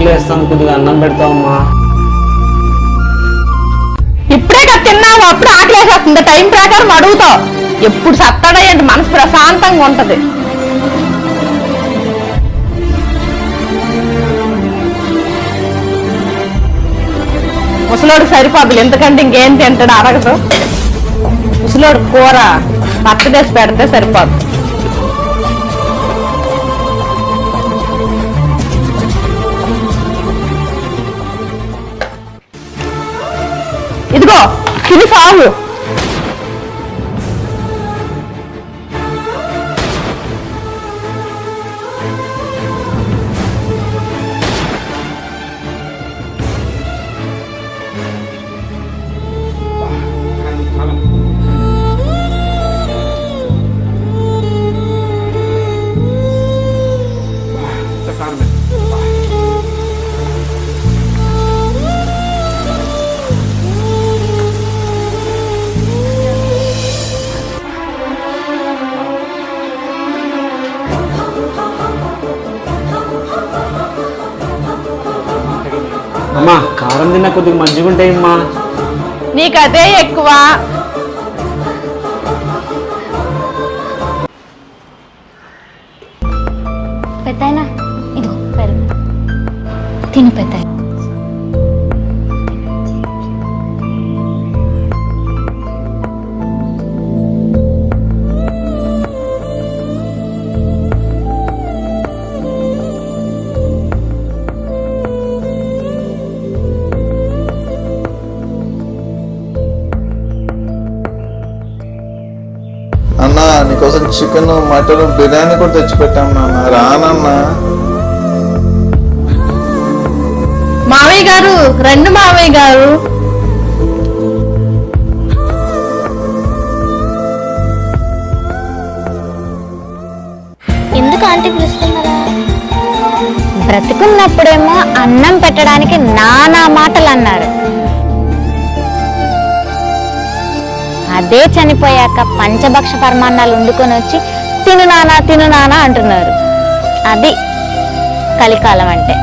ఆకలేస్తాను కొద్దిగా అన్నం పెడతావమ్మా. ఇప్పుడే కదా తిన్నావు అప్పుడు ఆకలేసేస్తుంది. టైం ప్రకారం అడుగుతావు. ఎప్పుడు సత్తాడా మనసు ప్రశాంతంగా ఉంటది. ముసలోడు సరిపోదు ఎందుకంటే ఇంకేం తింటాడు అడగదు. ముసలోడు కూర పచ్చదేసి పెడితే సరిపోదు ఇదిగో తిని సాగు అమ్మా కారం తిన్నా కొద్దిగా మంచిగా ఉంటాయమ్మా నీకు అదే ఎక్కువ. పెద్దాయనా? ఇదిగో పెరుగు. తిను పెద్దాయ నీకోసం చికెన్ మటన్ బిర్యానీ కూడా తెచ్చిపెట్టాం నాన్న. రానన్నా. మావయ్య గారు రెండు మావయ్య గారు. ఎందుకు ఆంటీ పిలుస్తున్నారా? బ్రతికున్నప్పుడేమో అన్నం పెట్టడానికి నానా మాటలు అన్నారు. అదే చనిపోయాక పంచభక్ష పరమాన్నాలు వండుకొని వచ్చి తిను నానా తిను నానా అంటున్నారు. అది కలికాలం అంటే.